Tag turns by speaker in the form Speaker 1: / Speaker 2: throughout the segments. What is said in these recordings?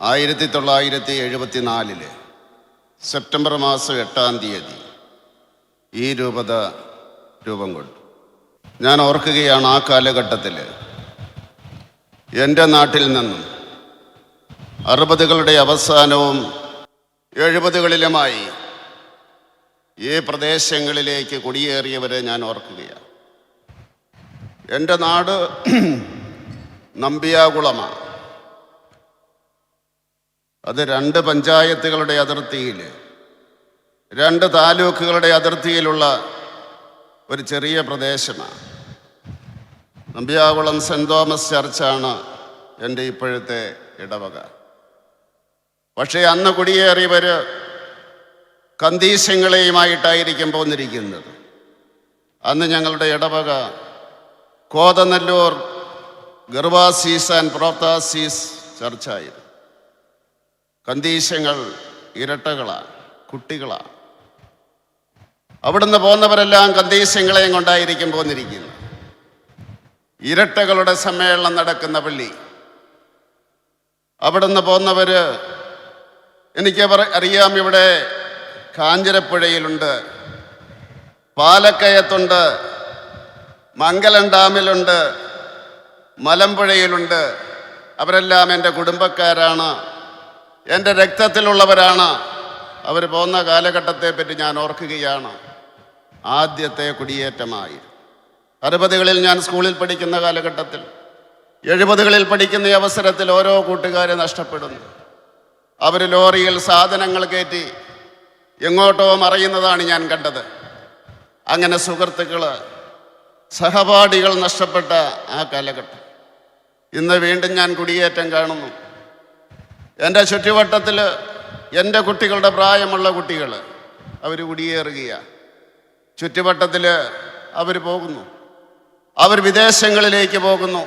Speaker 1: ആയിരത്തി തൊള്ളായിരത്തി എഴുപത്തി നാലിൽ സെപ്റ്റംബർ മാസം എട്ടാം തീയതി ഈ രൂപത രൂപം കൊണ്ടു. ഞാൻ ഓർക്കുകയാണ് ആ കാലഘട്ടത്തിൽ എന്റെ നാട്ടിൽ നിന്നും അറുപതുകളുടെ അവസാനവും എഴുപതുകളിലുമായി ഈ പ്രദേശങ്ങളിലേക്ക് കുടിയേറിയവരെ ഞാൻ ഓർക്കുകയാണ്. എന്റെ നാട് നമ്പിയാകുളമാണ്. അത് രണ്ട് പഞ്ചായത്തുകളുടെ അതിർത്തിയിൽ രണ്ട് താലൂക്കുകളുടെ അതിർത്തിയിലുള്ള ഒരു ചെറിയ പ്രദേശമാണ്. നമ്പ്യാകുളം സെന്റ് തോമസ് ചർച്ചാണ് എന്റെ ഇപ്പോഴത്തെ ഇടവക. പക്ഷേ അന്ന് കുടിയേറിയവർ കന്തീശങ്ങളെയുമായിട്ടായിരിക്കും പോന്നിരിക്കുന്നത്. അന്ന് ഞങ്ങളുടെ ഇടവക കോതനല്ലൂർ ഗർവാസീസ് ആൻഡ് പ്രോത്താസീസ് ചർച്ചായിരുന്നു. കന്തീശങ്ങൾ ഇരട്ടകളാണ് കുട്ടികളാണ് അവിടുന്ന് പോകുന്നവരെല്ലാം കന്തീശങ്ങളെയും കൊണ്ടായിരിക്കും പോന്നിരിക്കുന്നത്. ഇരട്ടകളുടെ സമ്മേളനം നടക്കുന്ന പള്ളി. അവിടുന്ന് പോകുന്നവര് എനിക്ക് അറിയാം ഇവിടെ കാഞ്ഞിരപ്പുഴയിലുണ്ട് പാലക്കയത്തുണ്ട് മംഗലം ഡാമിലുണ്ട് മലമ്പുഴയിലുണ്ട്. അവരെല്ലാം എന്റെ കുടുംബക്കാരാണ്. എന്റെ രക്തത്തിലുള്ളവരാണ്. അവർ പോകുന്ന കാലഘട്ടത്തെ പറ്റി ഞാൻ ഓർക്കുകയാണ്. ആദ്യത്തെ കുടിയേറ്റമായി. അറുപതുകളിൽ ഞാൻ സ്കൂളിൽ പഠിക്കുന്ന കാലഘട്ടത്തിൽ എഴുപതുകളിൽ പഠിക്കുന്ന അവസരത്തിൽ ഓരോ കൂട്ടുകാരെ നഷ്ടപ്പെടുന്നു. അവർ ലോറിയിൽ സാധനങ്ങൾ കയറ്റി എങ്ങോട്ടോ മറയുന്നതാണ് ഞാൻ കണ്ടത്. അങ്ങനെ സുഹൃത്തുക്കൾ സഹപാഠികൾ നഷ്ടപ്പെട്ട ആ കാലഘട്ടം. ഇന്ന് വീണ്ടും ഞാൻ കുടിയേറ്റം കാണുന്നു. എന്റെ ചുറ്റുവട്ടത്തിൽ എന്റെ കുട്ടികളുടെ പ്രായമുള്ള കുട്ടികൾ അവർ കുടിയേറുകയാണ് ചുറ്റുവട്ടത്തിൽ അവർ പോകുന്നു. അവർ വിദേശങ്ങളിലേക്ക് പോകുന്നു.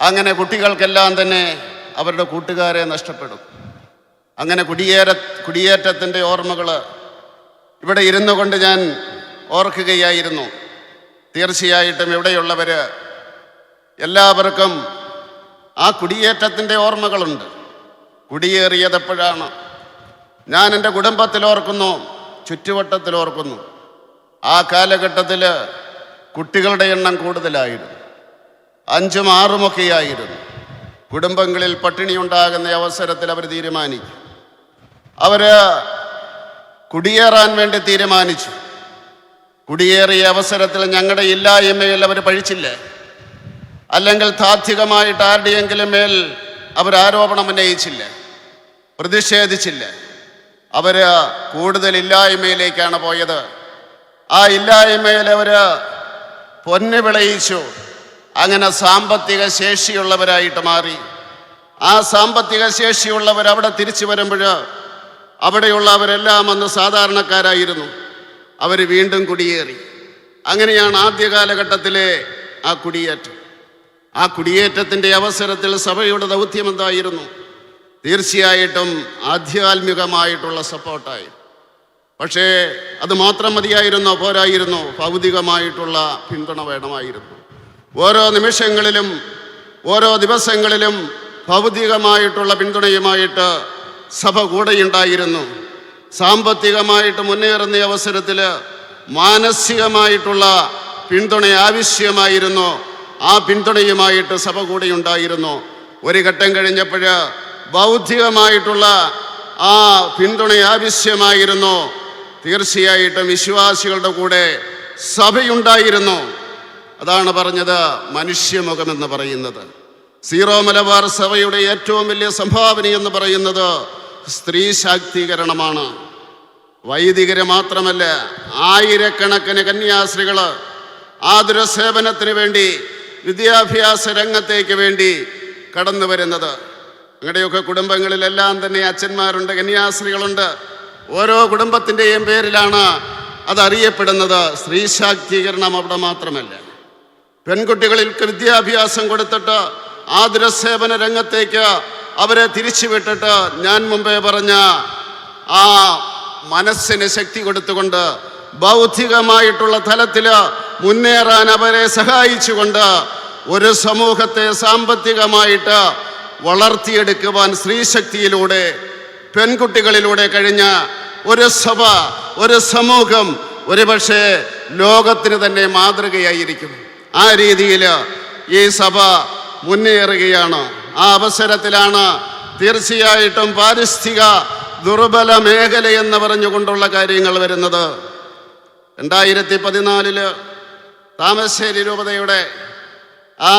Speaker 1: അങ്ങനെ കുട്ടികൾക്കെല്ലാം തന്നെ അവരുടെ കൂട്ടുകാരെ നഷ്ടപ്പെടും. അങ്ങനെ കുടിയേറ കുടിയേറ്റത്തിന്റെ ഓർമ്മകൾ ഇവിടെ ഇരുന്നു കൊണ്ട് ഞാൻ ഓർക്കുകയായിരുന്നു. തീർച്ചയായിട്ടും ഇവിടെയുള്ളവർ എല്ലാവർക്കും ആ കുടിയേറ്റത്തിന്റെ ഓർമ്മകളുണ്ട്. കുടിയേറിയത് എപ്പോഴാണ് ഞാൻ എന്റെ കുടുംബത്തിൽ ഓർക്കുന്നു ആ കാലഘട്ടത്തിൽ കുട്ടികളുടെ എണ്ണം കൂടുതലായിരുന്നു. അഞ്ചും ആറുമൊക്കെയായിരുന്നു കുടുംബങ്ങളിൽ പട്ടിണി ഉണ്ടാകുന്ന അവസരത്തിൽ അവർ തീരുമാനിച്ചു. അവർ കുടിയേറാൻ വേണ്ടി തീരുമാനിച്ചു. കുടിയേറിയ അവസരത്തിൽ ഞങ്ങളുടെ ഇല്ലായ്മയിൽ അവർ പഴിച്ചില്ലേ? അല്ലെങ്കിൽ താത്വികമായിട്ട് ആരുടെയെങ്കിലും മേൽ അവർ ആരോപണം ഉന്നയിച്ചില്ല? പ്രതിഷേധിച്ചില്ല. അവർ കൂടുതൽ ഇല്ലായ്മയിലേക്കാണ് പോയത്. ആ ഇല്ലായ്മയിൽ അവർ പൊന്നു വിളയിച്ചു. അങ്ങനെ സാമ്പത്തിക ശേഷിയുള്ളവരായിട്ട് മാറി. ആ സാമ്പത്തിക ശേഷിയുള്ളവർ അവിടെ തിരിച്ചു വരുമ്പോൾ അവിടെയുള്ളവരെല്ലാം അന്ന് സാധാരണക്കാരായിരുന്നു. അവർ വീണ്ടും കുടിയേറി. അങ്ങനെയാണ് ആദ്യ കാലഘട്ടത്തിലെ ആ കുടിയേറ്റം. ആ കുടിയേറ്റത്തിന്റെ അവസരത്തിൽ സഭയുടെ ദൗത്യം എന്തായിരുന്നു? തീർച്ചയായിട്ടും ആധ്യാത്മികമായിട്ടുള്ള സപ്പോർട്ടായി. പക്ഷേ അത് മാത്രം മതിയായിരുന്നോ? പോരായിരുന്നു. ഭൗതികമായിട്ടുള്ള പിന്തുണ വേണമായിരുന്നു. ഓരോ നിമിഷങ്ങളിലും ഓരോ ദിവസങ്ങളിലും ഭൗതികമായിട്ടുള്ള പിന്തുണയുമായിട്ട് സഭ കൂടെയുണ്ടായിരുന്നു. സാമ്പത്തികമായിട്ട് മുന്നേറുന്ന അവസരത്തിൽ മാനസികമായിട്ടുള്ള പിന്തുണ ആവശ്യമായിരുന്നു. ആ പിന്തുണയുമായിട്ട് സഭ കൂടെയുണ്ടായിരുന്നു. ഒരു ഘട്ടം കഴിഞ്ഞപ്പോൾ ബൗദ്ധികമായിട്ടുള്ള ആ പിന്തുണ ആവശ്യമായിരുന്നു തീർച്ചയായിട്ടും വിശ്വാസികളുടെ കൂടെ സഭയുണ്ടായിരുന്നു. അതാണ് പറഞ്ഞത് മനുഷ്യമുഖമെന്ന് പറയുന്നത്. സീറോ മലബാർ സഭയുടെ ഏറ്റവും വലിയ സംഭാവന എന്ന് പറയുന്നത് സ്ത്രീ ശാക്തീകരണമാണ്. വൈദികരെ മാത്രമല്ല ആയിരക്കണക്കിന് കന്യാസ്ത്രീകൾ ആതുര സേവനത്തിന് വേണ്ടി വിദ്യാഭ്യാസ രംഗത്തേക്ക് വേണ്ടി കടന്നു വരുന്നത് ഞങ്ങളുടെയൊക്കെ കുടുംബങ്ങളിലെല്ലാം തന്നെ അച്ഛന്മാരുണ്ട് കന്യാസ്ത്രീകളുണ്ട്. ഓരോ കുടുംബത്തിന്റെയും പേരിലാണ് അതറിയപ്പെടുന്നത് സ്ത്രീ ശാക്തീകരണം അവിടെ മാത്രമല്ല. പെൺകുട്ടികൾക്ക് വിദ്യാഭ്യാസം കൊടുത്തിട്ട് ആതുരസേവന രംഗത്തേക്ക് അവരെ തിരിച്ചുവിട്ടിട്ട് ഞാൻ മുമ്പേ പറഞ്ഞ ആ മനസ്സിന് ശക്തി കൊടുത്തുകൊണ്ട് ബൗദ്ധികമായിട്ടുള്ള തലത്തിൽ മുന്നേറാൻ അവരെ സഹായിച്ചുകൊണ്ട് ഒരു സമൂഹത്തെ സാമ്പത്തികമായിട്ട് വളർത്തിയെടുക്കുവാൻ സ്ത്രീശക്തിയിലൂടെ പെൺകുട്ടികളിലൂടെ കഴിഞ്ഞ ഒരു സഭ ഒരു സമൂഹം ഒരുപക്ഷെ ലോകത്തിന് തന്നെ മാതൃകയായിരിക്കും. ആ രീതിയിൽ ഈ സഭ മുന്നേറുകയാണ്. ആ അവസരത്തിലാണ് തീർച്ചയായിട്ടും പാരിസ്ഥിതിക ദുർബല മേഖല എന്ന് പറഞ്ഞുകൊണ്ടുള്ള കാര്യങ്ങൾ വരുന്നത്. രണ്ടായിരത്തി പതിനാലിൽ താമശ്ശേരി രൂപതയുടെ ആ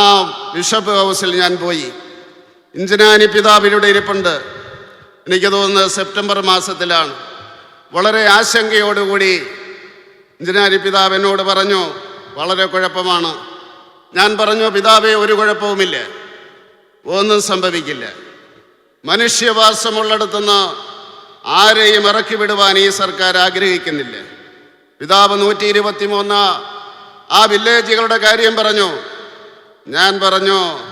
Speaker 1: ബിഷപ്പ് ഹൗസിൽ ഞാൻ പോയി. ഇഞ്ചനാനി പിതാവിലൂടെ ഇരിപ്പുണ്ട്. എനിക്ക് തോന്നുന്നത് സെപ്റ്റംബർ മാസത്തിലാണ്. വളരെ ആശങ്കയോടുകൂടി ഇഞ്ചനാരി പിതാവ് എന്നോട് പറഞ്ഞു വളരെ കുഴപ്പമാണ്. ഞാൻ പറഞ്ഞു പിതാവേ ഒരു കുഴപ്പവുമില്ല. ഒന്നും സംഭവിക്കില്ല. മനുഷ്യവാസമുള്ളിടത്തുനിന്ന് ആരെയും ഇറക്കി വിടുവാൻ ഈ സർക്കാർ ആഗ്രഹിക്കുന്നില്ല. പിതാവ് നൂറ്റി ഇരുപത്തി മൂന്ന് ആ വില്ലേജുകളുടെ കാര്യം പറഞ്ഞു. ഞാൻ പറഞ്ഞു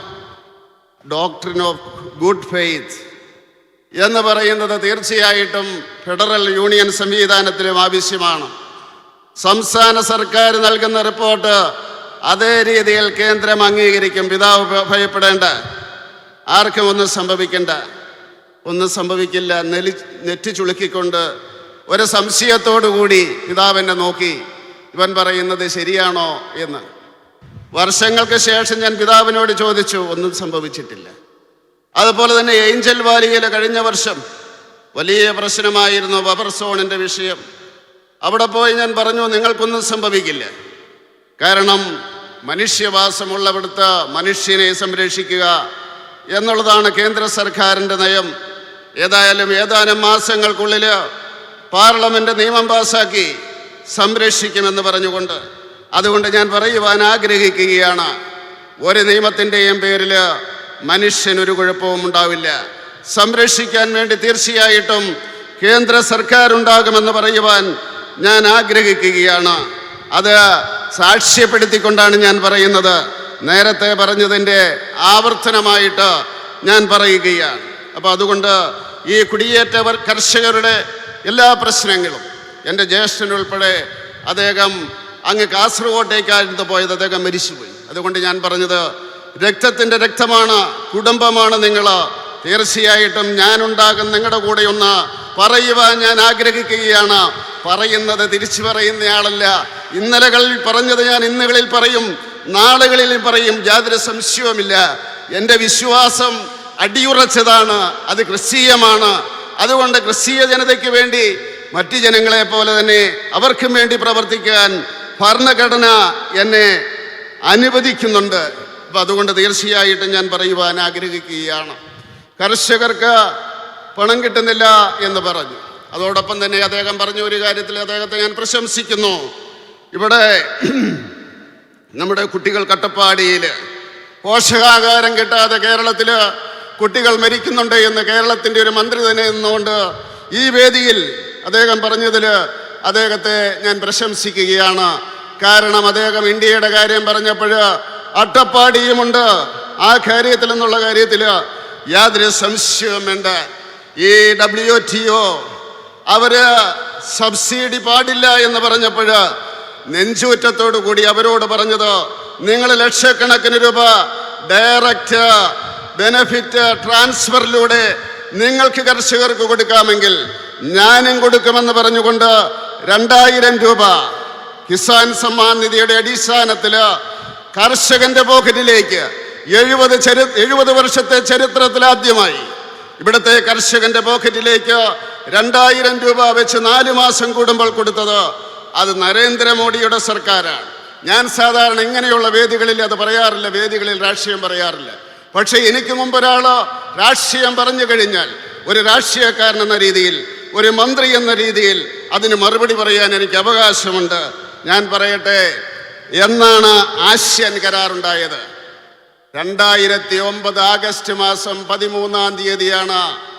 Speaker 1: ഡോക്ടറിൻ ഓഫ് ഗുഡ് ഫെയ്ത്ത് എന്ന് പറയുന്നത് തീർച്ചയായിട്ടും ഫെഡറൽ യൂണിയൻ സംവിധാനത്തിലും ആവശ്യമാണ്. സംസ്ഥാന സർക്കാർ നൽകുന്ന റിപ്പോർട്ട് അതേ രീതിയിൽ കേന്ദ്രം അംഗീകരിക്കും. പിതാവ് ഭയപ്പെടേണ്ട. ആർക്കും ഒന്നും സംഭവിക്കണ്ട. ഒന്നും സംഭവിക്കില്ല. നെലി നെറ്റി ചുളുക്കിക്കൊണ്ട് ഒരു സംശയത്തോടു കൂടി പിതാവിനെ നോക്കി. ഇവൻ പറയുന്നത് ശരിയാണോ എന്ന്. വർഷങ്ങൾക്ക് ശേഷം ഞാൻ പിതാവിനോട് ചോദിച്ചു ഒന്നും സംഭവിച്ചിട്ടില്ല. അതുപോലെ തന്നെ ഏഞ്ചൽ വാലിയിലെ കഴിഞ്ഞ വർഷം വലിയ പ്രശ്നമായിരുന്നു ബബർ സോണിന്റെ വിഷയം. അവിടെ പോയി ഞാൻ പറഞ്ഞു നിങ്ങൾക്കൊന്നും സംഭവിക്കില്ല. കാരണം മനുഷ്യവാസമുള്ളവിടുത്തെ മനുഷ്യനെ സംരക്ഷിക്കുക എന്നുള്ളതാണ് കേന്ദ്ര സർക്കാരിന്റെ നയം. ഏതായാലും ഏതാനും മാസങ്ങൾക്കുള്ളിൽ പാർലമെന്റ് നിയമം പാസാക്കി സംരക്ഷിക്കുമെന്ന് പറഞ്ഞുകൊണ്ട് അതുകൊണ്ട് ഞാൻ പറയുവാൻ ആഗ്രഹിക്കുകയാണ്. ഒരു നിയമത്തിന്റെയും പേരിൽ മനുഷ്യനൊരു കുഴപ്പവും ഉണ്ടാവില്ല. സംരക്ഷിക്കാൻ വേണ്ടി തീർച്ചയായിട്ടും കേന്ദ്ര സർക്കാർ ഉണ്ടാകുമെന്ന് പറയുവാൻ ഞാൻ ആഗ്രഹിക്കുകയാണ്. അത് സാക്ഷ്യപ്പെടുത്തിക്കൊണ്ടാണ് ഞാൻ പറയുന്നത്. നേരത്തെ പറഞ്ഞതിന്റെ ആവർത്തനമായിട്ട് ഞാൻ പറയുകയാണ്. അപ്പോൾ അതുകൊണ്ട് ഈ കുടിയേറ്റവർ കർഷകരുടെ എല്ലാ പ്രശ്നങ്ങളും എന്റെ ജ്യേഷ്ഠനുൾപ്പെടെ അദ്ദേഹം അങ്ങ് കാസർഗോട്ടേക്കായിരുന്നു പോയത് അദ്ദേഹം മരിച്ചുപോയി. അതുകൊണ്ട് ഞാൻ പറഞ്ഞത് രക്തത്തിന്റെ രക്തമാണ് കുടുംബമാണ് നിങ്ങൾ തീർച്ചയായിട്ടും ഞാനുണ്ടാകും നിങ്ങളുടെ കൂടെ ഒന്ന് പറയുവാൻ ഞാൻ ആഗ്രഹിക്കുകയാണ്. പറയുന്നത് തിരിച്ചു പറയുന്നയാളല്ല. ഇന്നലകളിൽ പറഞ്ഞത് ഞാൻ ഇന്നുകളിൽ പറയും നാളുകളിലും പറയും യാതൊരു സംശയവുമില്ല. എന്റെ വിശ്വാസം അടിയുറച്ചതാണ് അത് ക്രിസ്തീയമാണ്. അതുകൊണ്ട് ക്രിസ്തീയ ജനതയ്ക്ക് വേണ്ടി മറ്റ് ജനങ്ങളെ പോലെ തന്നെ അവർക്കും വേണ്ടി പ്രവർത്തിക്കാൻ ഭരണഘടന എന്നെ അനുവദിക്കുന്നുണ്ട്. അപ്പം അതുകൊണ്ട് തീർച്ചയായിട്ടും ഞാൻ പറയുവാൻ ആഗ്രഹിക്കുകയാണ്. കർഷകർക്ക് പണം കിട്ടുന്നില്ല എന്ന് പറഞ്ഞു. അതോടൊപ്പം തന്നെ അദ്ദേഹം പറഞ്ഞ ഒരു കാര്യത്തിൽ അദ്ദേഹത്തെ ഞാൻ പ്രശംസിക്കുന്നു. ഇവിടെ നമ്മുടെ കുട്ടികൾ കട്ടപ്പാടിയിൽ പോഷകാഹാരം കിട്ടാതെ കേരളത്തിൽ കുട്ടികൾ മരിക്കുന്നുണ്ട് എന്ന് കേരളത്തിന്റെ ഒരു മന്ത്രി തന്നെ നിന്നുകൊണ്ട് ഈ വേദിയിൽ അദ്ദേഹം പറഞ്ഞതിൽ അദ്ദേഹത്തെ ഞാൻ പ്രശംസിക്കുകയാണ്. കാരണം അദ്ദേഹം ഇന്ത്യയുടെ കാര്യം പറഞ്ഞപ്പോൾ അട്ടപ്പാടിയുമുണ്ട്. ആ കാര്യത്തിൽ എന്നുള്ള കാര്യത്തിൽ യാതൊരു സംശയവും വേണ്ട. ഈ ഡബ്ല്യു ടി ഒ അവർ സബ്സിഡി പാടില്ല എന്ന് പറഞ്ഞപ്പോൾ നെഞ്ചൂറ്റത്തോടു കൂടി അവരോട് പറഞ്ഞത് നിങ്ങൾ ലക്ഷക്കണക്കിന് രൂപ ഡയറക്റ്റ് ബെനഫിറ്റ് ട്രാൻസ്ഫറിലൂടെ നിങ്ങൾക്ക് കർഷകർക്ക് കൊടുക്കാമെങ്കിൽ ഞാനും കൊടുക്കുമെന്ന് പറഞ്ഞുകൊണ്ട് രണ്ടായിരം രൂപ കിസാൻ സമ്മാൻ നിധിയുടെ അടിസ്ഥാനത്തിൽ കർഷകന്റെ പോക്കറ്റിലേക്ക് എഴുപത് ചരി എഴുപത് വർഷത്തെ ചരിത്രത്തിലാദ്യമായി ഇവിടുത്തെ കർഷകന്റെ പോക്കറ്റിലേക്ക് രണ്ടായിരം രൂപ വെച്ച് നാല് മാസം കൂടുമ്പോൾ കൊടുത്തത് അത് നരേന്ദ്രമോദിയുടെ സർക്കാരാണ്. ഞാൻ സാധാരണ ഇങ്ങനെയുള്ള വേദികളിൽ അത് പറയാറില്ല വേദികളിൽ രാഷ്ട്രീയം പറയാറില്ല. പക്ഷേ എനിക്ക് മുമ്പ് ഒരാൾ രാഷ്ട്രീയം പറഞ്ഞു കഴിഞ്ഞാൽ ഒരു രാഷ്ട്രീയക്കാരൻ എന്ന രീതിയിൽ ഒരു മന്ത്രി എന്ന രീതിയിൽ അതിന് മറുപടി പറയാൻ എനിക്ക് അവകാശമുണ്ട്. ഞാൻ പറയട്ടെ എന്നാണ് ആശയൻ കരാറുണ്ടായത്. രണ്ടായിരത്തി ഒമ്പത് ആഗസ്റ്റ് മാസം പതിമൂന്നാം തീയതിയാണ്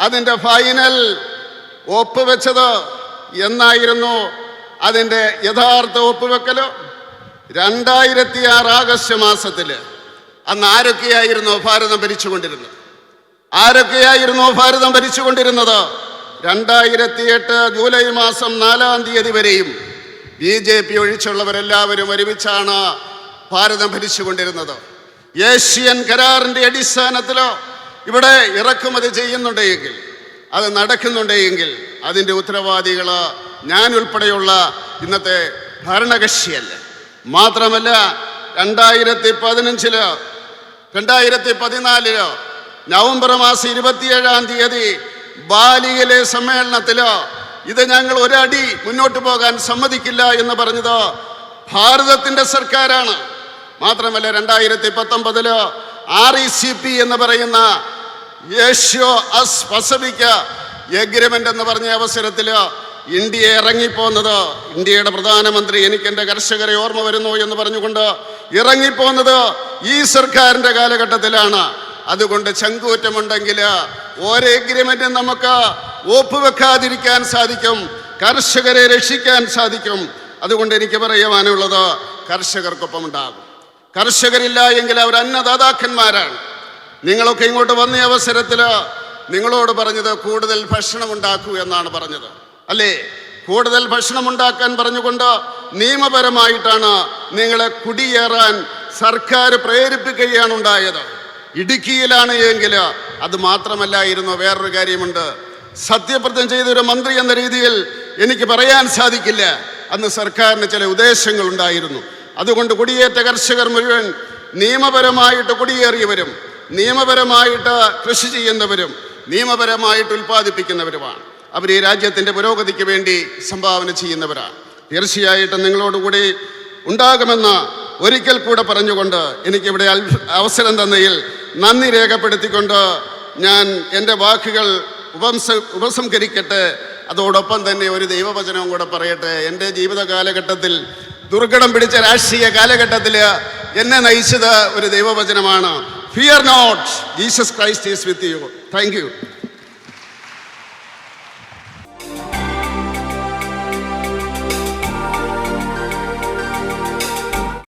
Speaker 1: അതിന്റെ ഫൈനൽ ഒപ്പുവെച്ചത്. എന്നായിരുന്നു അതിന്റെ യഥാർത്ഥ ഒപ്പുവെക്കലോ? രണ്ടായിരത്തി ആറ് ആഗസ്റ്റ് മാസത്തിൽ അന്ന് ആരൊക്കെയായിരുന്നു ഭാരതം ഭരിച്ചുകൊണ്ടിരുന്നത്? ആരൊക്കെയായിരുന്നു ഭാരതം ഭരിച്ചുകൊണ്ടിരുന്നത്? രണ്ടായിരത്തി എട്ട് ജൂലൈ മാസം നാലാം തീയതി വരെയും ബി ജെ പി ഒഴിച്ചുള്ളവരെല്ലാവരും ഒരുമിച്ചാണ് ഭാരതം ഭരിച്ചുകൊണ്ടിരുന്നത്. ഏഷ്യൻ കരാറിന്റെ അടിസ്ഥാനത്തിലോ ഇവിടെ ഇറക്കുമതി ചെയ്യുന്നുണ്ടെങ്കിൽ അത് നടക്കുന്നുണ്ടെങ്കിൽ അതിന്റെ ഉത്തരവാദികൾ ഞാൻ ഉൾപ്പെടെയുള്ള ഇന്നത്തെ ഭരണകക്ഷിയല്ല. മാത്രമല്ല രണ്ടായിരത്തി പതിനഞ്ചിൽ രണ്ടായിരത്തി പതിനാലിൽ നവംബർ മാസം ഇരുപത്തിയേഴാം തീയതി ബാലിയിലെ സമ്മേളനത്തിൽ ഇത് ഞങ്ങൾ ഒരടി മുന്നോട്ട് പോകാൻ സമ്മതിക്കില്ല എന്ന് പറഞ്ഞത് ഭാരതത്തിന്റെ സർക്കാരാണ്. മാത്രമല്ല രണ്ടായിരത്തി പത്തൊമ്പതിൽ ആർ ഇ സി പി എന്ന് പറയുന്ന ഏഷ്യോ അസ് പസഫിക് എഗ്രിമെന്റ് എന്ന് പറഞ്ഞ അവസരത്തിൽ ഇന്ത്യ ഇറങ്ങിപ്പോന്നത്. ഇന്ത്യയുടെ പ്രധാനമന്ത്രി എനിക്ക് എന്റെ കർഷകരെ ഓർമ്മ വരുന്നു എന്ന് പറഞ്ഞുകൊണ്ട് ഇറങ്ങിപ്പോന്നത് ഈ സർക്കാരിന്റെ കാലഘട്ടത്തിലാണ്. അതുകൊണ്ട് ചങ്കൂറ്റമുണ്ടെങ്കിൽ ഓരോ എഗ്രിമെന്റും നമുക്ക് ഒപ്പുവെക്കാതിരിക്കാൻ സാധിക്കും. കർഷകരെ രക്ഷിക്കാൻ സാധിക്കും. അതുകൊണ്ട് എനിക്ക് പറയുവാനുള്ളത് കർഷകർക്കൊപ്പം ഉണ്ടാകും കർഷകരില്ല എങ്കിൽ അവർ അന്നദാതാക്കന്മാരാണ്. നിങ്ങളൊക്കെ ഇങ്ങോട്ട് വന്ന അവസരത്തിൽ നിങ്ങളോട് പറഞ്ഞത് കൂടുതൽ ഭക്ഷണം ഉണ്ടാക്കൂ എന്നാണ് പറഞ്ഞത്. അല്ലേ? കൂടുതൽ ഭക്ഷണം ഉണ്ടാക്കാൻ പറഞ്ഞുകൊണ്ട് നിയമപരമായിട്ടാണ് നിങ്ങളെ കുടിയേറാൻ സർക്കാർ പ്രേരിപ്പിക്കുകയാണ് ഉണ്ടായത്. ഇടുക്കിയിലാണ് എങ്കിൽ അത് മാത്രമല്ലായിരുന്നു വേറൊരു കാര്യമുണ്ട്. സത്യപ്രതിജ്ഞ ചെയ്ത ഒരു മന്ത്രി എന്ന രീതിയിൽ എനിക്ക് പറയാൻ സാധിക്കില്ല. അന്ന് സർക്കാരിന് ചില ഉദ്ദേശങ്ങൾ ഉണ്ടായിരുന്നു. അതുകൊണ്ട് കുടിയേറ്റ കർഷകർ മുഴുവൻ നിയമപരമായിട്ട് കുടിയേറിയവരും നിയമപരമായിട്ട് കൃഷി ചെയ്യുന്നവരും നിയമപരമായിട്ട് ഉൽപ്പാദിപ്പിക്കുന്നവരുമാണ്. അവർ ഈ രാജ്യത്തിന്റെ പുരോഗതിക്ക് വേണ്ടി സംഭാവന ചെയ്യുന്നവരാണ്. തീർച്ചയായിട്ടും നിങ്ങളോടുകൂടി ഉണ്ടാകുമെന്ന് ഒരിക്കൽ കൂടെ പറഞ്ഞുകൊണ്ട് എനിക്കിവിടെ അവസരം തന്നതിൽ നന്ദി രേഖപ്പെടുത്തിക്കൊണ്ട് ഞാൻ എന്റെ വാക്കുകൾ ഉപംസ ഉപസംഹരിക്കട്ടെ. അതോടൊപ്പം തന്നെ ഒരു ദൈവവചനവും കൂടെ പറയട്ടെ. എന്റെ ജീവിത കാലഘട്ടത്തിൽ ദുർഘടം പിടിച്ച രാഷ്ട്രീയ കാലഘട്ടത്തിൽ എന്നെ നയിച്ചത് ഒരു ദൈവവചനമാണ്. Fear not Jesus Christ is with you thank you